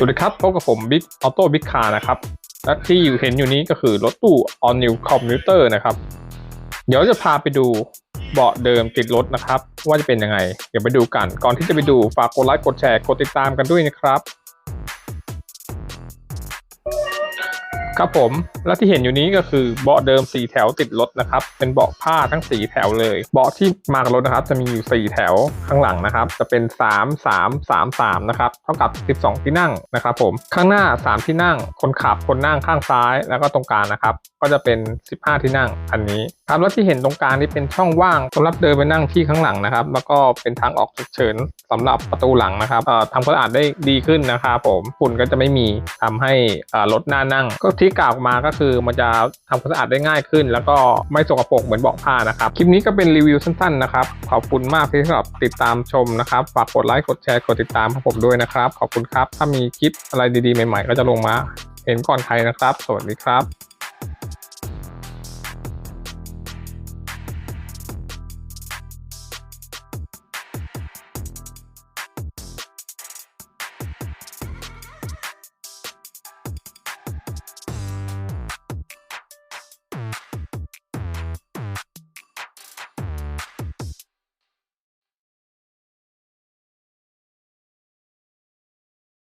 สวัสดีครับพบกับผมบิ๊กออโต้บิ๊กคาร์นะครับ และที่อยู่เห็นอยู่นี้ก็คือรถตู้ All New Commuter นะครับ เดี๋ยวจะพาไปดูเบาะเดิมติดรถนะครับ ว่าจะเป็นยังไง เดี๋ยวไปดูกัน ก่อนที่จะไปดูฝากกดไลค์กดแชร์กดติดตามกันด้วยนะครับ ครับผม และที่เห็นอยู่นี้ก็คือเบาะเดิม 4 แถวติดรถนะครับ เป็นเบาะผ้าทั้ง 4 แถวเลย เบาะที่มากับรถนะครับ จะมีอยู่ 4 แถวข้างหลังนะครับ จะเป็น 3 3 3 3 นะครับ เท่ากับ 12 ที่นั่งนะครับผม ข้างหน้า 3 ที่นั่ง คนขับ คนนั่งข้างซ้าย แล้วก็ตรงกลางนะครับ ก็จะเป็น 15 ที่นั่งอันนี้ครับแล้วที่เห็นตรงกลางนี่เป็นช่องว่างสำหรับเดินไปนั่งที่ข้างหลังนะครับ แล้วก็เป็นทางออกฉุกเฉินสำหรับประตูหลังนะครับทำความสะอาดได้ดีขึ้นนะครับผมฝุ่นก็จะไม่มีทำให้รถหน้านั่งก็ที่กล่าวมาก็คือมันจะทำความสะอาดได้ง่ายขึ้น แล้วก็ไม่สกปรกเหมือนเบาะผ้านะครับคลิปนี้ก็เป็นรีวิวสั้นๆนะครับขอบคุณมากที่สำหรับติดตามชมนะครับฝากกดไลค์กดแชร์กดติดตามผมด้วยนะครับ ขอบคุณครับ ถ้ามีคลิปอะไรดีๆใหม่ๆ ก็จะลงมาเห็นก่อนใครนะครับ สวัสดีครับ